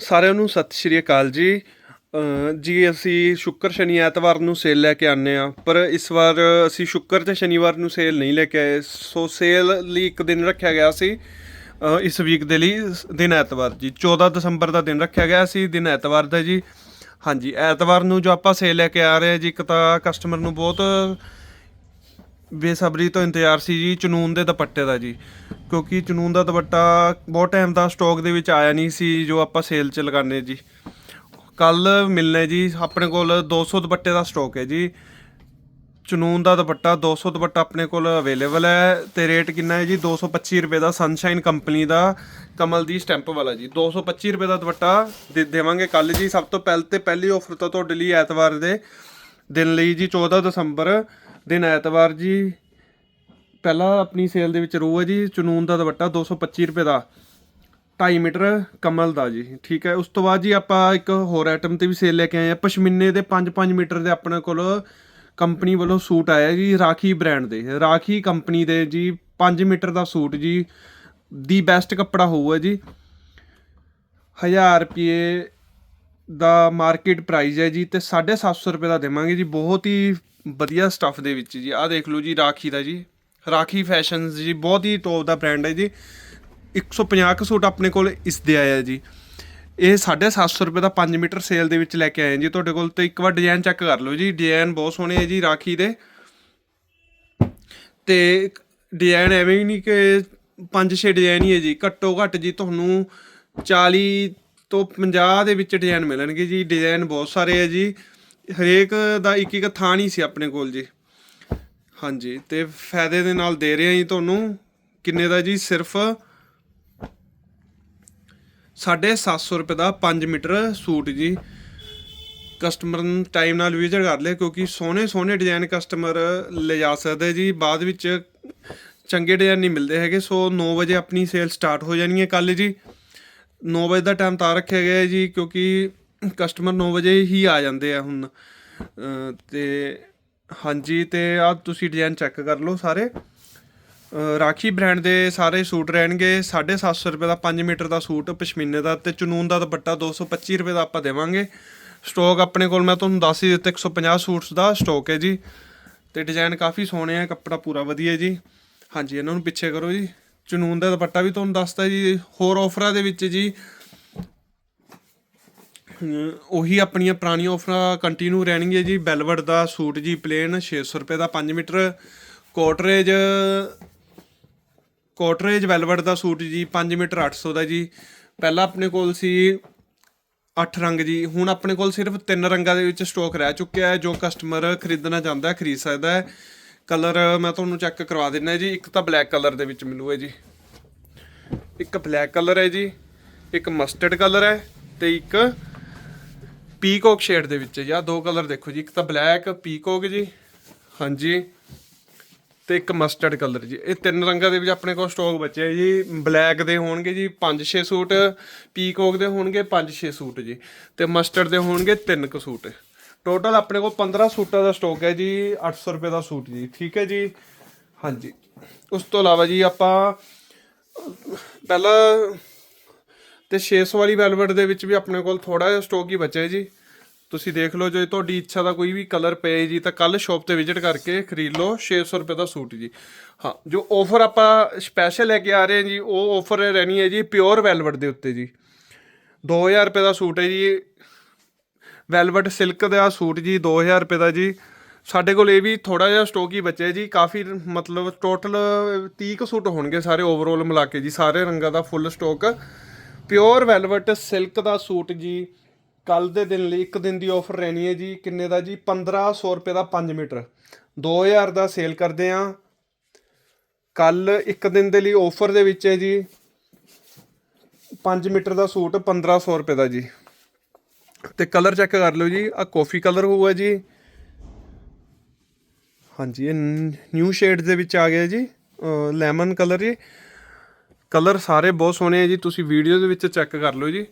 ਸਾਰਿਆਂ ਨੂੰ ਸਤਿ ਸ਼੍ਰੀ ਅਕਾਲ ਜੀ। ਜੀ, ਅਸੀਂ ਸ਼ੁੱਕਰ ਸ਼ਨੀ ਐਤਵਾਰ ਨੂੰ ਸੇਲ ਲੈ ਕੇ ਆਨੇ ਆ ਪਰ ਇਸ ਵਾਰ ਅਸੀਂ ਸ਼ੁੱਕਰ ਤੇ ਸ਼ਨੀਵਾਰ ਨੂੰ ਸੇਲ ਨਹੀਂ ਲੈ ਕੇ ਆਏ। ਸੋ ਸੇਲ ਲਈ ਇੱਕ ਦਿਨ ਰੱਖਿਆ ਗਿਆ ਸੀ ਇਸ ਵੀਕ ਦੇ ਲਈ, ਦਿਨ ਐਤਵਾਰ ਜੀ। 14 ਦਸੰਬਰ ਦਾ ਦਿਨ ਰੱਖਿਆ ਗਿਆ ਸੀ, ਦਿਨ ਐਤਵਾਰ ਦਾ ਜੀ। ਹਾਂਜੀ, ਐਤਵਾਰ ਨੂੰ ਜੋ ਆਪਾਂ ਸੇਲ ਲੈ ਕੇ ਆ ਰਹੇ ਹਾਂ ਜੀ, ਇੱਕ ਤਾਂ ਕਸਟਮਰ ਨੂੰ ਬਹੁਤ ਬੇਸਬਰੀ ਤੋਂ ਇੰਤਜ਼ਾਰ ਸੀ ਜੀ ਚਨੂਨ ਦੇ ਦੁਪੱਟੇ ਦਾ ਜੀ, ਕਿਉਂਕਿ ਚਨੂਨ ਦਾ ਦੁਪੱਟਾ ਬਹੁਤ ਟਾਈਮ ਦਾ ਸਟਾਕ ਦੇ ਵਿੱਚ ਆਇਆ ਨਹੀਂ ਸੀ ਜੋ ਆਪਾਂ ਸੇਲ 'ਚ ਲਗਾਉਂਦੇ ਜੀ। ਕੱਲ ਮਿਲਨੇ ਜੀ, ਆਪਣੇ ਕੋਲ 200 ਦੁਪੱਟੇ ਦਾ ਸਟਾਕ ਹੈ ਜੀ। ਚਨੂਨ ਦਾ ਦੁਪੱਟਾ 200 ਦੁਪੱਟਾ ਆਪਣੇ ਕੋਲ ਅਵੇਲੇਬਲ ਹੈ ਤੇ ਰੇਟ ਕਿੰਨਾ ਹੈ ਜੀ? 225 ਰੁਪਏ ਦਾ ਸਨਸ਼ਾਈਨ ਕੰਪਨੀ ਦਾ ਕਮਲ ਦੀ ਸਟੈਂਪ ਵਾਲਾ ਜੀ। 225 ਰੁਪਏ ਦਾ ਦੁਪੱਟਾ ਦੇ ਦੇਵਾਂਗੇ ਕੱਲ ਜੀ। ਸਭ ਤੋਂ ਪਹਿਲ ਤੇ ਪਹਿਲੀ ਆਫਰ ਤਾਂ ਤੁਹਾਡੇ ਲਈ ਐਤਵਾਰ ਦੇ ਦਿਨ ਲਈ ਜੀ 14 ਦਸੰਬਰ। ਦਿਨ ਐਤਵਾਰ ਜੀ, ਪਹਿਲਾ ਆਪਣੀ ਸੇਲ ਦੇ ਵਿੱਚ ਰੂ ਹੈ ਜੀ ਚਨੂਨ ਦਾ ਦੁਪੱਟਾ 225 ਰੁਪਏ ਦਾ 2.5 ਮੀਟਰ ਕਮਲ ਦਾ ਜੀ, ਠੀਕ ਹੈ। ਉਸ ਤੋਂ ਬਾਅਦ ਜੀ ਆਪਾਂ ਇੱਕ ਹੋਰ ਆਈਟਮ ਤੇ ਵੀ ਸੇਲ ਲੈ ਕੇ ਆਏ ਆ ਪਸ਼ਮੀਨੇ ਦੇ 5-5 ਮੀਟਰ ਦੇ ਆਪਣੇ ਕੋਲ ਕੰਪਨੀ ਵੱਲੋਂ ਸੂਟ ਆਇਆ ਜੀ, ਰਾਖੀ ਬ੍ਰਾਂਡ ਦੇ। ਰਾਖੀ ਕੰਪਨੀ ਦੇ ਜੀ 5 ਮੀਟਰ ਦਾ ਸੂਟ ਜੀ, ਦੀ ਬੈਸਟ ਕੱਪੜਾ ਹੋਊਗਾ ਜੀ 1000 ਰੁਪਏ ਦਾ ਮਾਰਕੀਟ ਪ੍ਰਾਈਸ ਹੈ ਜੀ ਤੇ 750 ਰੁਪਏ ਦਾ ਦੇਵਾਂਗੇ ਜੀ। ਬਹੁਤ ਹੀ ਵਧੀਆ ਸਟੱਫ ਦੇ ਵਿੱਚ ਜੀ। ਆਹ ਦੇਖ ਲਓ ਜੀ, ਰਾਖੀ ਦਾ ਜੀ। ਰਾਖੀ ਫੈਸ਼ਨਸ ਜੀ, ਬਹੁਤ ਹੀ ਟੌਪ ਦਾ ਬ੍ਰਾਂਡ ਹੈ ਜੀ। 150 ਕੁ ਸੂਟ ਆਪਣੇ ਕੋਲ ਇਸ ਦੇ ਆਇਆ ਜੀ। ਇਹ 750 ਰੁਪਏ ਦਾ 5 ਮੀਟਰ ਸੇਲ ਦੇ ਵਿੱਚ ਲੈ ਕੇ ਆਏ ਜੀ। ਤੁਹਾਡੇ ਕੋਲ ਤੇ ਇੱਕ ਵਾਰ ਡਿਜ਼ਾਈਨ ਚੈੱਕ ਕਰ ਲਓ ਜੀ। ਡਿਜ਼ਾਈਨ ਬਹੁਤ ਸੋਹਣੇ ਹੈ ਜੀ ਰਾਖੀ ਦੇ। ਤੇ ਡਿਜ਼ਾਈਨ ਐਵੇਂ ਹੀ ਨਹੀਂ ਕਿ ਪੰਜ ਛੇ ਡਿਜ਼ਾਈਨ ਹੀ ਹੈ ਜੀ। ਘੱਟੋ ਘੱਟ ਜੀ ਤੁਹਾਨੂੰ 40 ਤੋਂ 50 ਦੇ ਵਿੱਚ ਡਿਜ਼ਾਈਨ ਮਿਲਣਗੇ ਜੀ। ਡਿਜ਼ਾਈਨ ਬਹੁਤ ਸਾਰੇ ਹੈ ਜੀ। ਹਰੇਕ ਦਾ ਇੱਕ ਇੱਕ ਥਾਂ ਨਹੀਂ ਸੀ ਆਪਣੇ ਕੋਲ ਜੀ। ਹਾਂਜੀ, ਤੇ ਫਾਇਦੇ ਦੇ ਨਾਲ ਦੇ ਰਹੇ ਹਾਂ ਜੀ ਤੁਹਾਨੂੰ। ਕਿੰਨੇ ਦਾ ਜੀ? ਸਿਰਫ 750 ਰੁਪਏ ਦਾ 5 ਮੀਟਰ ਸੂਟ ਜੀ। ਕਸਟਮਰ ਨੂੰ ਟਾਈਮ ਨਾਲ ਵਿਜ਼ਿਟ ਕਰ ਲਿਆ ਕਿਉਂਕਿ ਸੋਹਣੇ ਸੋਹਣੇ ਡਿਜ਼ਾਈਨ ਕਸਟਮਰ ਲਿਜਾ ਸਕਦੇ ਜੀ। ਬਾਅਦ ਵਿੱਚ ਚੰਗੇ ਡਿਜ਼ਾਈਨ ਨਹੀਂ ਮਿਲਦੇ ਹੈਗੇ, ਸੋ 9 ਵਜੇ ਆਪਣੀ ਸੇਲ ਸਟਾਰਟ ਹੋ ਜਾਣੀ ਹੈ ਕੱਲ ਜੀ। 9 ਵਜੇ ਦਾ ਟਾਈਮ ਤਾਂ ਰੱਖਿਆ ਗਿਆ ਹੈ ਜੀ, ਕਿਉਂਕਿ ਕਸਟਮਰ 9 ਵਜੇ ਹੀ ਆ ਜਾਂਦੇ ਆ ਹੁਣ। ਅਹ ਤੇ ਹਾਂਜੀ, ਤੇ ਆ ਤੁਸੀਂ ਡਿਜ਼ਾਈਨ ਚੈੱਕ ਕਰ ਲਓ ਸਾਰੇ। ਰਾਖੀ ਬ੍ਰਾਂਡ ਦੇ ਸਾਰੇ ਸੂਟ ਰਹਿਣਗੇ। 750 ਰੁਪਏ ਦਾ 5 ਮੀਟਰ ਦਾ ਸੂਟ, ਪਸ਼ਮੀਨੇ ਦਾ ਤੇ ਚਨੂਨ ਦਾ ਦੁਪੱਟਾ 225 ਰੁਪਏ ਦਾ ਆਪਾਂ ਦੇਵਾਂਗੇ। ਸਟਾਕ ਆਪਣੇ ਕੋਲ ਮੈਂ ਤੁਹਾਨੂੰ ਦੱਸ ਹੀ ਦਿੱਤਾ 150 ਸੂਟਸ ਦਾ ਸਟਾਕ ਹੈ ਜੀ। ਤੇ ਡਿਜ਼ਾਈਨ ਕਾਫੀ ਸੋਹਣੇ ਆ, ਕੱਪੜਾ ਪੂਰਾ ਵਧੀਆ ਜੀ। ਹਾਂਜੀ, ਇਹਨਾਂ ਨੂੰ ਪਿੱਛੇ ਕਰੋ ਜੀ। ਚਨੂਨ ਦਾ ਦੁਪੱਟਾ ਵੀ ਤੁਹਾਨੂੰ ਦੱਸਤਾ ਜੀ, ਹੋਰ ਆਫਰਾਂ ਦੇ ਵਿੱਚ ਜੀ ਉਹੀ ਆਪਣੀਆਂ ਪੁਰਾਣੀਆਂ ਆਫਰਾਂ ਕੰਟੀਨਿਊ ਰਹਿਣਗੀਆਂ ਜੀ, ਬੈਲਵਟ ਦਾ ਸੂਟ ਜੀ ਪਲੇਨ 600 ਰੁਪਏ ਦਾ 5 ਮੀਟਰ ਕੋਟਰੇਜ ਕੋਟਰੇਜ ਵੈਲਵਟ ਦਾ ਸੂਟ ਜੀ 5 ਮੀਟਰ 800 ਦਾ ਜੀ, ਪਹਿਲਾਂ ਆਪਣੇ ਕੋਲ ਸੀ 8 ਰੰਗ ਜੀ, ਹੁਣ ਆਪਣੇ ਕੋਲ ਸਿਰਫ 3 ਰੰਗਾਂ ਦੇ ਵਿੱਚ ਸਟਾਕ ਰਹਿ ਚੁੱਕਿਆ ਹੈ, ਜੋ ਕਸਟਮਰ ਖਰੀਦਣਾ ਚਾਹੁੰਦਾ ਹੈ, ਖਰੀਦ ਸਕਦਾ ਹੈ। ਕਲਰ ਮੈਂ ਤੁਹਾਨੂੰ ਚੈੱਕ ਕਰਵਾ ਦਿੰਦਾ ਜੀ। ਇੱਕ ਤਾਂ ਬਲੈਕ ਕਲਰ ਦੇ ਵਿੱਚ ਮਿਲੂਗਾ ਜੀ। ਇੱਕ ਬਲੈਕ ਕਲਰ ਹੈ ਜੀ। ਇੱਕ ਮਸਟਰਡ ਕਲਰ ਹੈ ਤੇ ਇੱਕ ਪੀਕੋਕ ਸ਼ੇਡ ਦੇ ਵਿੱਚ ਜਾਂ। ਦੋ ਕਲਰ ਦੇਖੋ ਜੀ। ਇੱਕ ਤਾਂ ਬਲੈਕ ਪੀਕੋਕ ਜੀ। ਹਾਂਜੀ। ਤੇ ਇੱਕ ਮਸਟਰਡ ਕਲਰ ਜੀ। ਇਹ ਤਿੰਨ ਰੰਗਾਂ ਦੇ ਵਿੱਚ ਆਪਣੇ ਕੋਲ ਸਟਾਕ ਬਚਿਆ ਜੀ। ਬਲੈਕ ਦੇ ਹੋਣਗੇ ਜੀ 5-6 ਸੂਟ ਪੀਕੋਕ ਦੇ ਹੋਣਗੇ 5-6 ਸੂਟ ਜੀ। ਤੇ ਮਸਟਰਡ ਦੇ ਹੋਣਗੇ 3 ਕੁ ਸੂਟ। ਟੋਟਲ ਆਪਣੇ ਕੋਲ 15 ਸੂਟਾਂ ਦਾ ਸਟਾਕ ਹੈ ਜੀ 800 ਰੁਪਏ ਦਾ ਸੂਟ ਜੀ, ਠੀਕ ਹੈ ਜੀ? ਹਾਂਜੀ। ਉਸ ਤੋਂ ਇਲਾਵਾ ਜੀ ਆਪਾਂ, ਪਹਿਲਾਂ ਤੇ 600 ਵਾਲੀ ਵੈਲਵਟ ਦੇ ਵਿੱਚ ਵੀ ਆਪਣੇ ਕੋਲ ਥੋੜਾ ਜਿਹਾ ਸਟਾਕ ਹੀ ਬਚਿਆ ਜੀ। ਤੁਸੀਂ ਦੇਖ ਲਓ, ਜੇ ਤੁਹਾਡੀ ਇੱਛਾ ਦਾ ਕੋਈ ਵੀ ਕਲਰ ਪਏ ਜੀ, ਤਾਂ ਕੱਲ ਸ਼ਾਪ ਤੇ ਵਿਜ਼ਿਟ ਕਰਕੇ ਖਰੀਦ ਲਓ 600 ਰੁਪਏ ਦਾ ਸੂਟ ਜੀ। ਹਾਂ, ਜੋ ਆਫਰ ਆਪਾਂ ਸਪੈਸ਼ਲ ਲੈ ਕੇ ਆ ਰਹੇ ਹਾਂ ਜੀ, ਉਹ ਆਫਰ ਰਹਿਣੀ ਹੈ ਜੀ ਪਿਓਰ ਵੈਲਵਟ ਦੇ ਉੱਤੇ ਜੀ। 2000 ਰੁਪਏ ਦਾ ਸੂਟ ਹੈ ਜੀ ਵੈਲਵਟ ਸਿਲਕ ਦਾ ਸੂਟ ਜੀ 2000 ਰੁਪਏ ਦਾ ਜੀ। ਸਾਡੇ ਕੋਲ ਇਹ ਵੀ ਥੋੜਾ ਜਿਹਾ ਸਟਾਕ ਹੀ ਬਚਿਆ ਜੀ। ਕਾਫੀ ਮਤਲਬ ਟੋਟਲ 30 ਕੁ ਸੂਟ ਹੋਣਗੇ ਸਾਰੇ ਓਵਰਆਲ ਮਿਲਾ ਕੇ ਜੀ, ਸਾਰੇ ਰੰਗਾਂ ਦਾ full stock pure velvet silk ਦਾ ਸੂਟ ਜੀ, ਕੱਲ ਦੇ ਦਿਨ ਲਈ ਇੱਕ ਦਿਨ ਦੀ ਆਫਰ ਰਹਿਣੀ ਹੈ ਜੀ। ਕਿੰਨੇ ਦਾ ਜੀ? 1500 ਰੁਪਏ ਦਾ 5 ਮੀਟਰ। 2000 ਦਾ ਸੇਲ ਕਰਦੇ ਆ ਕੱਲ ਇੱਕ ਦਿਨ ਦੇ ਲਈ ਆਫਰ ਦੇ ਵਿੱਚ ਹੈ ਜੀ। 5 ਮੀਟਰ ਦਾ ਸੂਟ 1500 ਰੁਪਏ ਦਾ ਜੀ। ਤੇ ਕਲਰ ਚੈੱਕ ਕਰ ਲਓ ਜੀ ਆ ਕਾਫੀ ਕਲਰ ਹੋਊਗਾ ਜੀ। ਹਾਂਜੀ, ਇਹ ਨਿਊ ਸ਼ੇਡ ਦੇ ਵਿੱਚ ਆ ਗਿਆ ਜੀ ਲੈਮਨ ਕਲਰ ਜੀ। ਕਲਰ ਸਾਰੇ ਬਹੁਤ ਸੋਹਣੇ ਆ ਜੀ, ਤੁਸੀਂ ਵੀਡੀਓ ਦੇ ਵਿੱਚ ਚੈੱਕ ਕਰ ਲਓ ਜੀ।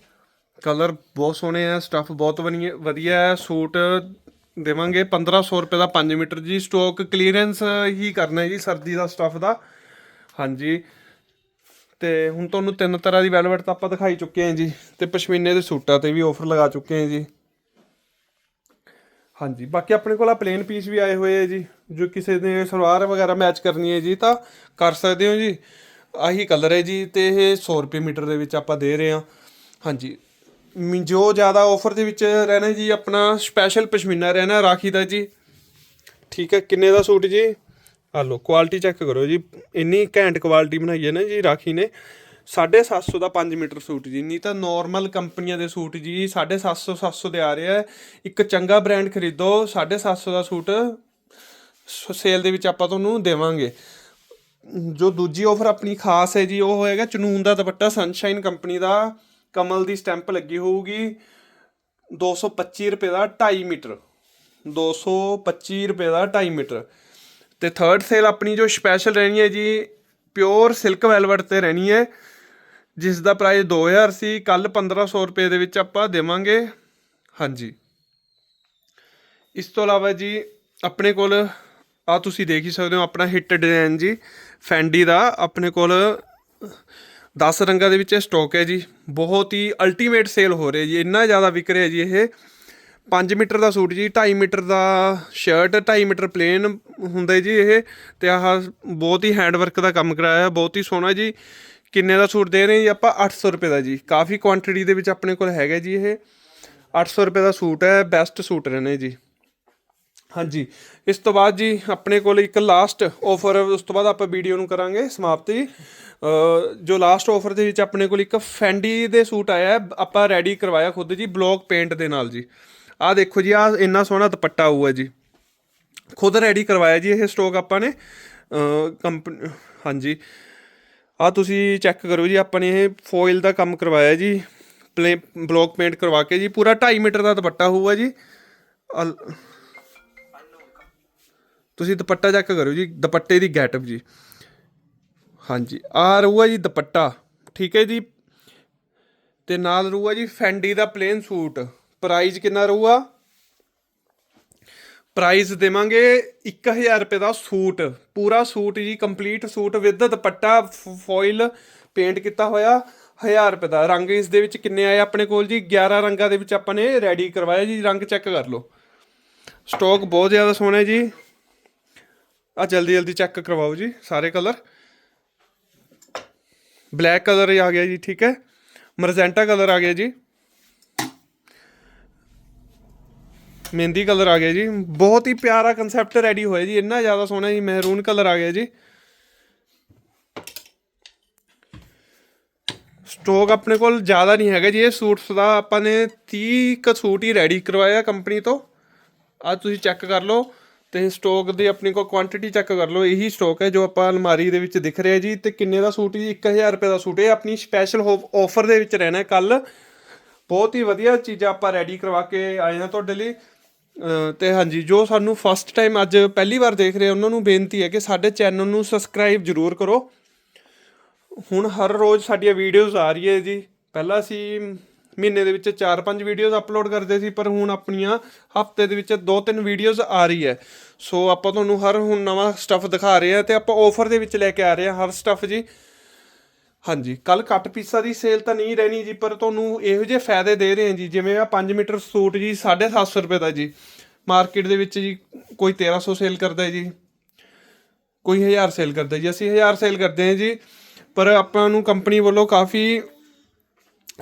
ਕਲਰ ਬਹੁਤ ਸੋਹਣੇ ਆ ਸਟੱਫ ਬਹੁਤ ਵਧੀਆ ਵਧੀਆ ਹੈ ਸੂਟ ਦੇਵਾਂਗੇ 1500 ਰੁਪਏ ਦਾ 5 ਮੀਟਰ ਜੀ। ਸਟਾਕ ਕਲੀਅਰੈਂਸ ਹੀ ਕਰਨਾ ਜੀ ਸਰਦੀ ਦਾ ਸਟੱਫ ਦਾ। ਹਾਂਜੀ ਤੇ ਹੁਣ ਤੁਹਾਨੂੰ ਤਿੰਨ ਤਰ੍ਹਾਂ ਦੀ ਵੈਲਵਟ ਤਾਂ ਆਪਾਂ ਦਿਖਾਈ ਚੁੱਕੇ ਹਾਂ ਜੀ, ਤੇ ਪਸ਼ਮੀਨੇ ਦੇ ਸੂਟਾਂ ਤੇ ਵੀ ਆਫਰ ਲਗਾ ਚੁੱਕੇ ਹਾਂ ਜੀ। ਹਾਂਜੀ, ਬਾਕੀ ਆਪਣੇ ਕੋਲ ਆ ਪਲੇਨ ਪੀਸ ਵੀ ਆਏ ਹੋਏ ਆ ਜੀ, ਜੋ ਕਿਸੇ ਨੇ ਸਲਵਾਰ ਵਗੈਰਾ ਮੈਚ ਕਰਨੀ ਹੈ ਜੀ, ਤਾਂ ਕਰ ਸਕਦੇ ਹੋ ਜੀ। ਆਹੀ ਕਲਰ ਹੈ ਜੀ, ਤੇ ਇਹ 100 ਰੁਪਏ ਮੀਟਰ ਦੇ ਵਿੱਚ ਆਪਾਂ ਦੇ ਰਹੇ ਹਾਂ। ਹਾਂਜੀ ਜੋ ਜ਼ਿਆਦਾ ਆਫਰ ਦੇ ਵਿੱਚ ਰਹਿਣਾ ਜੀ, ਆਪਣਾ ਸਪੈਸ਼ਲ ਪਸ਼ਮੀਨਾ ਰਹਿਣਾ ਰਾਖੀ ਦਾ ਜੀ। ਠੀਕ ਹੈ, ਕਿੰਨੇ ਦਾ ਸੂਟ ਜੀ? ਆ ਲੋ ਕੁਆਲਿਟੀ ਚੈੱਕ ਕਰੋ ਜੀ। ਇੰਨੀ ਘੈਂਟ ਕੁਆਲਿਟੀ ਬਣਾਈ ਹੈ ਨਾ ਜੀ ਰਾਖੀ ਨੇ। 750 ਦਾ 5 ਮੀਟਰ ਸੂਟ ਜੀ। ਨਹੀਂ ਤਾਂ ਨਾਰਮਲ ਕੰਪਨੀਆਂ ਦੇ ਸੂਟ ਜੀ। 750 700 ਦੇ ਆ ਰਿਹਾ ਹੈ। ਇੱਕ ਚੰਗਾ ਬ੍ਰਾਂਡ ਖਰੀਦੋ। 750 ਦਾ ਸੂਟ ਸੇਲ ਦੇ ਵਿੱਚ ਆਪਾਂ ਤੁਹਾਨੂੰ ਦੇਵਾਂਗੇ। ਜੋ ਦੂਜੀ ਆਫਰ ਆਪਣੀ ਖਾਸ ਹੈ ਜੀ, ਉਹ ਹੋਏਗਾ ਚਨੂਨ ਦਾ ਦੁਪੱਟਾ। ਸਨਸ਼ਾਈਨ ਕੰਪਨੀ ਦਾ ਕਮਲ ਦੀ ਸਟੈਂਪ ਲੱਗੀ ਹੋਊਗੀ। 225 ਰੁਪਏ ਦਾ 2.5 ਮੀਟਰ। 225 ਰੁਪਏ ਦਾ 2.5 ਮੀਟਰ। ਤੇ ਥਰਡ ਸੇਲ ਆਪਣੀ ਜੋ ਸਪੈਸ਼ਲ ਰਹਿਣੀ ਹੈ ਜੀ ਪਿਓਰ ਸਿਲਕ ਵੈਲਵਟ ਤੇ ਰਹਿਣੀ ਹੈ ਜਿਸ ਦਾ ਪ੍ਰਾਈਸ 2000 ਸੀ, ਕੱਲ 1500 ਰੁਪਏ ਦੇ ਵਿੱਚ ਆਪਾਂ ਦੇਵਾਂਗੇ। ਹਾਂਜੀ। ਇਸ ਤੋਂ ਇਲਾਵਾ ਜੀ, ਆਪਣੇ ਕੋਲ ਆ ਤੁਸੀਂ ਦੇਖ ਹੀ ਸਕਦੇ ਹੋ ਆਪਣਾ ਹਿੱਟ ਡਿਜ਼ਾਈਨ ਜੀ ਫੈਂਡੀ ਦਾ ਆਪਣੇ ਕੋਲ 10 ਰੰਗਾਂ ਦੇ ਵਿੱਚ ਸਟਾਕ ਹੈ ਜੀ। ਬਹੁਤ ਹੀ ਅਲਟੀਮੇਟ ਸੇਲ ਹੋ ਰਿਹਾ ਜੀ, ਇੰਨਾ ਜ਼ਿਆਦਾ ਵਿਕ ਰਿਹਾ ਜੀ ਇਹ। 5 ਮੀਟਰ ਦਾ ਸੂਟ ਜੀ 2.5 ਮੀਟਰ ਦਾ ਸ਼ਰਟ 2.5 ਮੀਟਰ ਪਲੇਨ ਹੁੰਦਾ ਜੀ ਇਹ ਤੇ ਆਹ ਬਹੁਤ ਹੀ ਹੈਂਡ ਵਰਕ ਦਾ ਕੰਮ ਕਰਾਇਆ ਬਹੁਤ ਹੀ ਸੋਹਣਾ ਜੀ। ਕਿੰਨੇ ਦਾ ਸੂਟ ਦੇ ਰਹੇ ਜੀ ਆਪਾਂ? 800 ਰੁਪਏ ਦਾ ਜੀ। ਕਾਫੀ ਕੁਆਂਟੀਟੀ ਦੇ ਵਿੱਚ ਆਪਣੇ ਕੋਲ ਹੈਗਾ ਜੀ ਇਹ। 800 ਰੁਪਏ ਦਾ ਸੂਟ ਹੈ ਬੈਸਟ ਸੂਟ ਰਹਿਣੇ ਜੀ। ਹਾਂਜੀ, ਇਸ ਤੋਂ ਬਾਅਦ ਜੀ ਆਪਣੇ ਕੋਲ ਇੱਕ ਲਾਸਟ ਆਫਰ ਉਸ ਤੋਂ ਬਾਅਦ ਆਪਾਂ ਵੀਡੀਓ ਨੂੰ ਕਰਾਂਗੇ ਸਮਾਪਤੀ। ਜੋ ਲਾਸਟ ਆਫਰ ਦੇ ਵਿੱਚ ਆਪਣੇ ਕੋਲ ਇੱਕ ਫੈਂਡੀ ਦੇ ਸੂਟ ਆਇਆ ਆਪਾਂ ਰੈਡੀ ਕਰਵਾਇਆ ਖੁਦ ਜੀ ਬਲੌਕ ਪੇਂਟ ਦੇ ਨਾਲ ਜੀ। ਆਹ ਦੇਖੋ ਜੀ, ਆਹ ਇੰਨਾ ਸੋਹਣਾ ਦੁਪੱਟਾ ਆਊਗਾ ਜੀ। ਖੁਦ ਰੈਡੀ ਕਰਵਾਇਆ ਜੀ ਇਹ ਸਟਾਕ ਆਪਾਂ ਨੇ। ਕੰਪਨੀ ਹਾਂਜੀ। ਆ ਤੁਸੀਂ ਚੈੱਕ ਕਰੋ ਜੀ, ਆਪਾਂ ਨੇ ਇਹ ਫੋਇਲ ਦਾ ਕੰਮ ਕਰਵਾਇਆ ਜੀ। ਪਲੇ ਬਲੌਕ ਪੇਂਟ ਕਰਵਾ ਕੇ ਜੀ, ਪੂਰਾ 2.5 ਮੀਟਰ ਦਾ ਦੁਪੱਟਾ ਹੋਊਗਾ ਜੀ। ਤੁਸੀਂ ਦੁਪੱਟਾ ਚੈੱਕ ਕਰੋ ਜੀ, ਦੁਪੱਟੇ ਦੀ ਗੈਟਅਪ ਜੀ। ਹਾਂਜੀ ਆ ਰਹੂਗਾ ਜੀ ਦੁਪੱਟਾ। ਠੀਕ ਹੈ ਜੀ। ਤੇ ਨਾਲ ਰਹੂਗਾ ਜੀ ਫੈਂਡੀ ਦਾ ਪਲੇਨ ਸੂਟ। ਪ੍ਰਾਈਜ਼ ਕਿੰਨਾ ਰਹੂਗਾ? ਪ੍ਰਾਈਜ਼ ਦੇਵਾਂਗੇ 1000 ਰੁਪਏ ਦਾ ਸੂਟ। ਪੂਰਾ ਸੂਟ ਜੀ, complete suit with dupatta foil paint ਕੀਤਾ ਹੋਇਆ 1000 ਰੁਪਏ ਦਾ। ਰੰਗ ਇਸ ਦੇ ਵਿੱਚ ਕਿੰਨੇ ਆਏ ਆਪਣੇ ਕੋਲ ਜੀ? 11 ਰੰਗਾਂ ਦੇ ਵਿੱਚ ਆਪਾਂ ਨੇ ਰੈਡੀ ਕਰਵਾਇਆ ਜੀ। ਰੰਗ ਚੈੱਕ ਕਰ ਲਓ। ਸਟਾਕ ਬਹੁਤ ਜ਼ਿਆਦਾ ਸੋਹਣਾ ਜੀ। ਆ ਜਲਦੀ ਜਲਦੀ ਚੈੱਕ ਕਰਵਾਓ ਜੀ ਸਾਰੇ ਕਲਰ ਬਲੈਕ ਕਲਰ ਆ ਗਿਆ ਜੀ, ਠੀਕ ਹੈ। ਮਰਜੈਂਟਾ ਕਲਰ ਆ ਗਿਆ ਜੀ। ਮਹਿੰਦੀ ਕਲਰ ਆ ਗਿਆ ਜੀ। ਬਹੁਤ ਹੀ ਪਿਆਰਾ ਕਨਸੈਪਟ ਰੈਡੀ ਹੋਇਆ ਜੀ। ਇੰਨਾ ਜ਼ਿਆਦਾ ਸੋਹਣਾ ਜੀ ਮਹਿਰੂਨ ਕਲਰ ਆ ਗਿਆ ਜੀ। ਸਟਾਕ ਆਪਣੇ ਕੋਲ ਜ਼ਿਆਦਾ ਨਹੀਂ ਹੈਗਾ ਜੀ। ਇਹ ਸੂਟਸ ਦਾ ਆਪਾਂ ਨੇ 30 ਕ ਸੂਟ ਹੀ ਰੈਡੀ ਕਰਵਾਇਆ ਕੰਪਨੀ ਤੋਂ। ਅੱਜ ਤੁਸੀਂ ਚੈੱਕ ਕਰ ਲਓ ਤੇ ਸਟਾਕ ਦੀ ਆਪਣੀ ਕੋਲ ਕੁਆਂਟੀਟੀ ਚੈੱਕ ਕਰ ਲਓ। ਇਹੀ ਸਟਾਕ ਹੈ ਜੋ ਆਪਾਂ ਅਲਮਾਰੀ ਦੇ ਵਿੱਚ ਦਿਖ ਰਿਹਾ ਜੀ। ਤੇ ਕਿੰਨੇ ਦਾ ਸੂਟ ਜੀ? 1000 ਰੁਪਏ ਦਾ ਸੂਟ ਇਹ ਆਪਣੀ ਸਪੈਸ਼ਲ ਆਫਰ ਦੇ ਵਿੱਚ ਰਹਿਣਾ ਕੱਲ ਬਹੁਤ ਹੀ ਵਧੀਆ ਚੀਜ਼ਾਂ ਆਪਾਂ ਰੈਡੀ ਕਰਵਾ ਕੇ ਆਏ ਹਾਂ ਤੁਹਾਡੇ ਲਈ। ਤੇ ਹਾਂਜੀ, ਜੋ ਸਾਨੂੰ ਫਸਟ ਟਾਈਮ ਅੱਜ ਪਹਿਲੀ ਵਾਰ ਦੇਖ ਰਹੇ ਉਹਨਾਂ ਨੂੰ ਬੇਨਤੀ ਹੈ ਕਿ ਸਾਡੇ ਚੈਨਲ ਨੂੰ ਸਬਸਕ੍ਰਾਈਬ ਜ਼ਰੂਰ ਕਰੋ। ਹੁਣ ਹਰ ਰੋਜ਼ ਸਾਡੀਆਂ ਵੀਡੀਓਜ਼ ਆ ਰਹੀ ਹੈ ਜੀ। ਪਹਿਲਾਂ ਅਸੀਂ ਮਹੀਨੇ ਦੇ ਵਿੱਚ 4-5 ਵੀਡੀਓਜ਼ ਅਪਲੋਡ ਕਰਦੇ ਸੀ, ਪਰ ਹੁਣ ਆਪਣੀਆਂ ਹਫ਼ਤੇ ਦੇ ਵਿੱਚ 2-3 ਵੀਡੀਓਜ਼ ਆ ਰਹੀ ਹੈ। ਸੋ ਆਪਾਂ ਤੁਹਾਨੂੰ ਹਰ ਹੁਣ ਨਵਾਂ ਸਟੱਫ ਦਿਖਾ ਰਹੇ ਹਾਂ ਤੇ ਆਪਾਂ ਆਫਰ ਦੇ ਵਿੱਚ ਲੈ ਕੇ ਆ ਰਹੇ ਹਾਂ ਹਰ ਸਟੱਫ ਜੀ। ਹਾਂਜੀ ਕੱਲ ਕੱਟ ਪੀਸਾਂ ਦੀ ਸੇਲ ਤਾਂ ਨਹੀਂ ਰਹਿਣੀ ਜੀ, ਪਰ ਤੁਹਾਨੂੰ ਇਹੋ ਜਿਹੇ ਫਾਇਦੇ ਦੇ ਰਹੇ ਹਾਂ ਜੀ, ਜਿਵੇਂ ਆ 5 ਮੀਟਰ ਸੂਟ ਜੀ 750 ਰੁਪਏ ਦਾ ਜੀ। ਮਾਰਕੀਟ ਦੇ ਵਿੱਚ ਜੀ ਕੋਈ 1300 ਸੇਲ ਕਰਦਾ ਹੈ ਜੀ, ਕੋਈ 1000 ਸੇਲ ਕਰਦਾ ਜੀ। ਅਸੀਂ 1000 ਸੇਲ ਕਰਦੇ ਹਾਂ ਜੀ, ਪਰ ਆਪਾਂ ਨੂੰ ਕੰਪਨੀ ਵੱਲੋਂ ਕਾਫੀ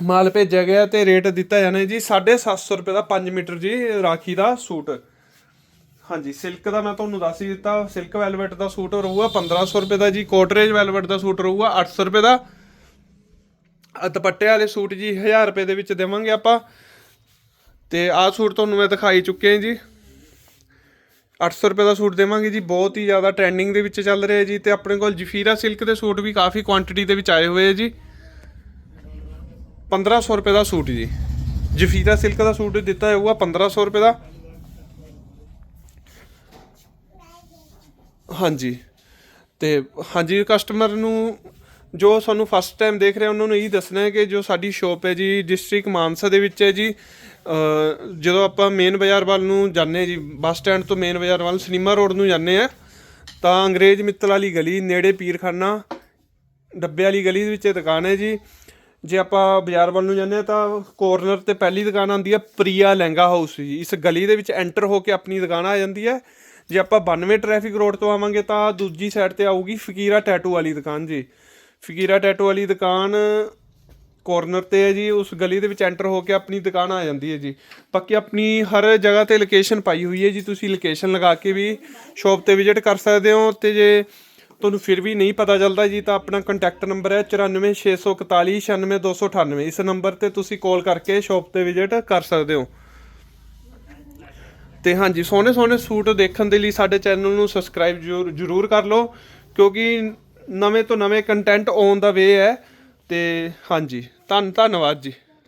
ਮਾਲ ਭੇਜਿਆ ਗਿਆ ਤੇ ਰੇਟ ਦਿੱਤਾ ਜਾਣਾ ਜੀ 750 ਰੁਪਏ ਦਾ 5 ਮੀਟਰ ਜੀ ਰਾਖੀ ਦਾ ਸੂਟ। ਹਾਂਜੀ ਸਿਲਕ ਦਾ ਮੈਂ ਤੁਹਾਨੂੰ ਦੱਸ ਹੀ ਦਿੱਤਾ ਸਿਲਕ ਵੈਲਵਟ ਦਾ ਸੂਟ ਰਹੂਗਾ 1500 ਰੁਪਏ ਦਾ ਜੀ ਕੋਟਰੇਜ ਵੈਲਵਟ ਦਾ ਸੂਟ ਰਹੂਗਾ 800 ਰੁਪਏ ਦਾ। ਦੁਪੱਟੇ ਵਾਲੇ ਸੂਟ ਜੀ 1000 ਰੁਪਏ ਦੇ ਵਿੱਚ ਦੇਵਾਂਗੇ ਆਪਾਂ। ਤੇ ਆਹ ਸੂਟ ਤੁਹਾਨੂੰ ਮੈਂ ਦਿਖਾਈ ਚੁੱਕਿਆ ਹਾਂ ਜੀ 800 ਰੁਪਏ ਦਾ ਸੂਟ ਦੇਵਾਂਗੇ ਜੀ। ਬਹੁਤ ਹੀ ਜ਼ਿਆਦਾ ਟ੍ਰੈਂਡਿੰਗ ਦੇ ਵਿੱਚ ਚੱਲ ਰਿਹਾ ਜੀ। ਤੇ ਆਪਣੇ ਕੋਲ ਜਫੀਰਾ ਸਿਲਕ ਦੇ ਸੂਟ ਵੀ ਕਾਫੀ ਕੁਆਂਟੀਟੀ ਦੇ ਵਿੱਚ ਆਏ ਹੋਏ ਆ ਜੀ। 1500 ਰੁਪਏ ਦਾ ਸੂਟ ਜੀ। ਜਫੀਰਾ ਸਿਲਕ ਦਾ ਸੂਟ ਦਿੱਤਾ ਹੋਊਗਾ 1500 ਰੁਪਏ ਦਾ। ਹਾਂਜੀ। ਤੇ ਹਾਂਜੀ ਕਸਟਮਰ ਨੂੰ ਜੋ ਸਾਨੂੰ ਫਸਟ ਟਾਈਮ ਦੇਖ ਰਿਹਾ, ਉਹਨਾਂ ਨੂੰ ਇਹੀ ਦੱਸਣਾ ਹੈ ਕਿ ਜੋ ਸਾਡੀ ਸ਼ੋਪ ਹੈ ਜੀ ਡਿਸਟ੍ਰਿਕਟ ਮਾਨਸਾ ਦੇ ਵਿੱਚ ਹੈ ਜੀ ਜਦੋਂ ਆਪਾਂ ਮੇਨ ਬਾਜ਼ਾਰ ਵੱਲ ਨੂੰ ਜਾਂਦੇ ਹਾਂ ਜੀ, ਬੱਸ ਸਟੈਂਡ ਤੋਂ ਮੇਨ ਬਾਜ਼ਾਰ ਵੱਲ ਸਿਨੇਮਾ ਰੋਡ ਨੂੰ ਜਾਂਦੇ ਆ ਤਾਂ ਅੰਗਰੇਜ਼ ਮਿੱਤਲ ਵਾਲੀ ਗਲੀ, ਨੇੜੇ ਪੀਰਖਾਨਾ, ਡੱਬੇ ਵਾਲੀ ਗਲੀ ਦੇ ਵਿੱਚ ਇਹ ਦੁਕਾਨ ਹੈ ਜੀ। ਜੇ ਆਪਾਂ ਬਾਜ਼ਾਰ ਵੱਲ ਨੂੰ ਜਾਂਦੇ ਹਾਂ, ਤਾਂ ਕੋਰਨਰ ਤੇ ਪਹਿਲੀ ਦੁਕਾਨ ਆਉਂਦੀ ਹੈ, ਪ੍ਰੀਆ ਲਹਿੰਗਾ ਹਾਊਸ ਜੀ। ਇਸ ਗਲੀ ਦੇ ਵਿੱਚ ਐਂਟਰ ਹੋ ਕੇ ਆਪਣੀ ਦੁਕਾਨ ਆ ਜਾਂਦੀ ਹੈ। ਜੇ ਆਪਾਂ 92 ਟ੍ਰੈਫਿਕ ਰੋਡ ਤੋਂ ਆਵਾਂਗੇ, ਤਾਂ ਦੂਜੀ ਸਾਈਡ ਤੇ ਆਊਗੀ ਫਕੀਰਾ ਟੈਟੂ ਵਾਲੀ ਦੁਕਾਨ ਜੀ। ਫਕੀਰਾ ਟੈਟੂ ਵਾਲੀ ਦੁਕਾਨ ਕੋਰਨਰ ਤੇ ਹੈ ਜੀ, ਉਸ ਗਲੀ ਦੇ ਵਿੱਚ ਐਂਟਰ ਹੋ ਕੇ ਆਪਣੀ ਦੁਕਾਨ ਆ ਜਾਂਦੀ ਹੈ ਜੀ। ਬਾਕੀ ਆਪਣੀ ਹਰ ਜਗ੍ਹਾ ਤੇ ਲੋਕੇਸ਼ਨ ਪਾਈ ਹੋਈ ਹੈ ਜੀ, ਤੁਸੀਂ ਲੋਕੇਸ਼ਨ ਲਗਾ ਕੇ ਵੀ ਸ਼ਾਪ ਤੇ ਵਿਜ਼ਿਟ ਕਰ ਸਕਦੇ ਹੋ ਤੇ ਜੇ ਤੁਹਾਨੂੰ ਫਿਰ ਵੀ ਨਹੀਂ ਪਤਾ ਚੱਲਦਾ ਜੀ, ਤਾਂ ਆਪਣਾ ਕੰਟੈਕਟ ਨੰਬਰ ਹੈ 94641 96298 ਇਸ ਨੰਬਰ ਤੇ ਤੁਸੀਂ ਕਾਲ ਕਰਕੇ ਸ਼ਾਪ ਤੇ ਵਿਜ਼ਿਟ ਕਰ ਸਕਦੇ ਹੋ। ਤੇ ਹਾਂਜੀ ਸੋਹਣੇ ਸੋਹਣੇ ਸੂਟ ਦੇਖਣ ਦੇ ਲਈ ਸਾਡੇ ਚੈਨਲ ਨੂੰ ਸਬਸਕ੍ਰਾਈਬ ਜ਼ਰੂਰ ਜ਼ਰੂਰ ਕਰ ਲਓ, ਕਿਉਂਕਿ ਨਵੇਂ ਤੋਂ ਨਵੇਂ ਕੰਟੈਂਟ ਆਉਣ ਦਾ ਵੇ ਹੈ ਤੇ ਹਾਂਜੀ ਧੰਨ ਧੰਨਵਾਦ ਜੀ।